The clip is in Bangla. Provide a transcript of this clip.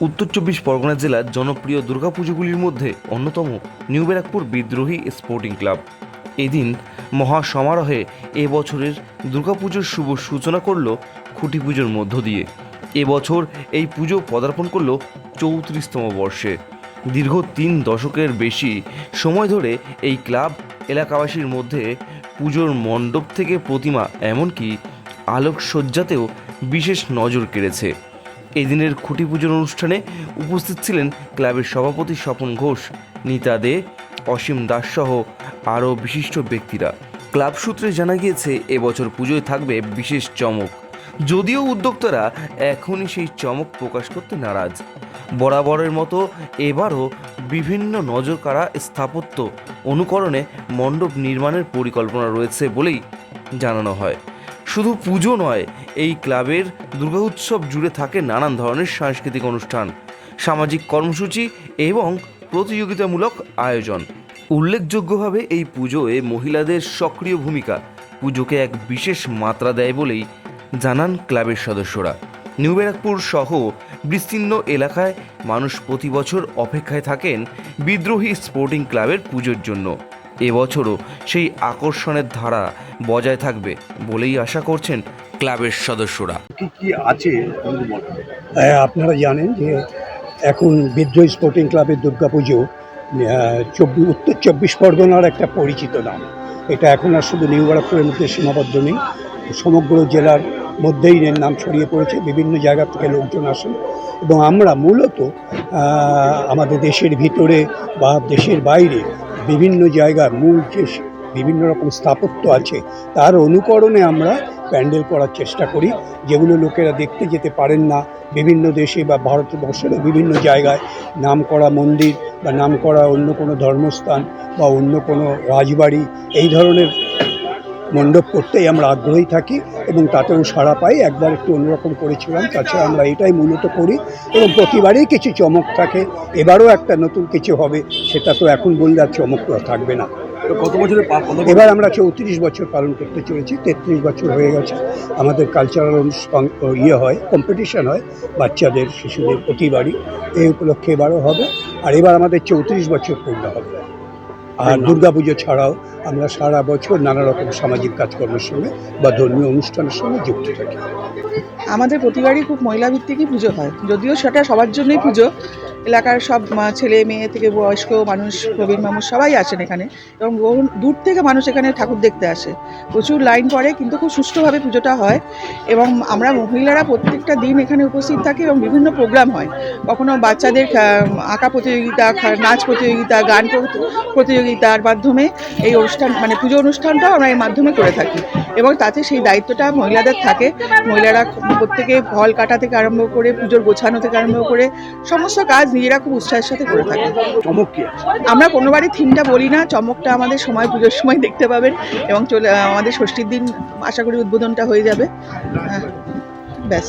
উত্তর চব্বিশ পরগনা জেলার জনপ্রিয় দুর্গাপুজোগুলির মধ্যে অন্যতম নিউ ব্যারাকপুর বিদ্রোহী স্পোর্টিং ক্লাব। এদিন মহা সমারোহে এবছরের দুর্গাপুজোর শুভ সূচনা করল খুঁটি পুজোর মধ্য দিয়ে। এবছর এই পুজো পদার্পণ করল চৌত্রিশতম বর্ষে। দীর্ঘ তিন দশকের বেশি সময় ধরে এই ক্লাব এলাকাবাসীর মধ্যে পুজোর মণ্ডপ থেকে প্রতিমা, এমনকি আলোকসজ্জাতেও বিশেষ নজর কেড়েছে। এদিনের খুঁটি পুজোর অনুষ্ঠানে উপস্থিত ছিলেন ক্লাবের সভাপতি স্বপন ঘোষ, নিতা দে, অসীম দাস সহ আরও বিশিষ্ট ব্যক্তিরা। ক্লাব সূত্রে জানা গিয়েছে, এবছর পুজোয় থাকবে বিশেষ চমক। যদিও উদ্যোক্তারা এখনই সেই চমক প্রকাশ করতে নারাজ। বরাবরের মতো এবারও বিভিন্ন নজরকাড়া স্থাপত্য অনুকরণে মণ্ডপ নির্মাণের পরিকল্পনা রয়েছে বলেই জানানো হয়। শুধু পুজো নয়, এই ক্লাবের দুর্গা উৎসব জুড়ে থাকে নানান ধরনের সাংস্কৃতিক অনুষ্ঠান, সামাজিক কর্মসূচি এবং প্রতিযোগিতামূলক আয়োজন। উল্লেখযোগ্যভাবে এই পুজোয় মহিলাদের সক্রিয় ভূমিকা পুজোকে এক বিশেষ মাত্রা দেয় বলেই জানান ক্লাবের সদস্যরা। নিউ ব্যারাকপুর সহ বিস্তীর্ণ এলাকায় মানুষ প্রতি বছর অপেক্ষায় থাকেন বিদ্রোহী স্পোর্টিং ক্লাবের পুজোর জন্য। এবছরও সেই আকর্ষণের ধারা বজায় থাকবে বলেই আশা করছেন ক্লাবের সদস্যরা। কি কি আছে আপনারা জানেন যে এখন বিদ্রোহী স্পোর্টিং ক্লাবের দুর্গাপুজো চব্বিশ উত্তর চব্বিশ পরগনার একটা পরিচিত নাম। এটা এখন আর শুধু নিউ ব্যারাকপুরের মধ্যে সীমাবদ্ধ নেই সমগ্র জেলার মধ্যেই এর নাম ছড়িয়ে পড়েছে বিভিন্ন জায়গা থেকে লোকজন আসেন এবং আমরা মূলত আমাদের দেশের ভিতরে বা দেশের বাইরে বিভিন্ন জায়গার মূল যে বিভিন্ন রকম স্থাপত্য আছে, তার অনুকরণে আমরা প্যান্ডেল করার চেষ্টা করি, যেগুলো লোকেরা দেখতে যেতে পারেন না। বিভিন্ন দেশে বা ভারতবর্ষেরও বিভিন্ন জায়গায় নাম করা মন্দির বা নাম করা অন্য কোনো ধর্মস্থান বা অন্য কোনো রাজবাড়ি, এই ধরনের মণ্ডপ করতেই আমরা আগ্রহী থাকি এবং তাতেও সাড়া পাই। একবার একটু অন্যরকম করেছিলাম তাছাড়া আমরা এটাই মূলত করি এবং প্রতিবারেই কিছু চমক থাকে। এবারও একটা নতুন কিছু হবে সেটা তো এখন বললে আর চমক থাকবে না। কত এবার আমরা চৌত্রিশ বছর পালন করতে চলেছি তেত্রিশ বছর হয়ে গেছে। আমাদের কালচারাল অনুষ্ঠান ইয়ে হয় কম্পিটিশন হয় বাচ্চাদের শিশুদের প্রতিবারই। এই উপলক্ষে এবারও হবে। আর এবার আমাদের চৌত্রিশ বছর পূর্ণ হবে। আর দুর্গাপুজো ছাড়াও আমরা সারা বছর নানা রকম সামাজিক কাজকর্মের সঙ্গে বা ধর্মীয় অনুষ্ঠানের সঙ্গে যুক্ত থাকি। আমাদের প্রতিবারই খুব মহিলা ভিত্তিকই পুজো হয়, যদিও সেটা সবার জন্যই পুজো এলাকার সব ছেলে মেয়ে থেকে বয়স্ক মানুষ, প্রবীণ মানুষ সবাই আসেন এখানে। এবং বহু দূর থেকে মানুষ এখানে ঠাকুর দেখতে আসে। প্রচুর লাইন পড়ে, কিন্তু খুব সুষ্ঠুভাবে পুজোটা হয়। এবং আমরা মহিলারা প্রত্যেকটা দিন এখানে উপস্থিত থাকি এবং বিভিন্ন প্রোগ্রাম হয়। কখনো বাচ্চাদের আঁকা প্রতিযোগিতা নাচ প্রতিযোগিতা, গান প্রতিযোগিতার মাধ্যমে এই অনুষ্ঠান মানে পুজো অনুষ্ঠানটাও আমরা এর মাধ্যমে করে থাকি। এবং তাতে সেই দায়িত্বটা মহিলাদের থাকে। মহিলারা প্রত্যেকে ফল কাটা থেকে আরম্ভ করে, পুজোর গোছানো থেকে আরম্ভ করে, সমস্ত কাজ নিজেরা খুব উৎসাহের সাথে করে থাকি। চমক কি আমরা কোনোবারই থিমটা বলি না চমকটা আমাদের সময় পুজোর সময় দেখতে পাবেন এবং চলে আমাদের ষষ্ঠীর দিন আশা করি উদ্বোধনটা হয়ে যাবে। ব্যাস।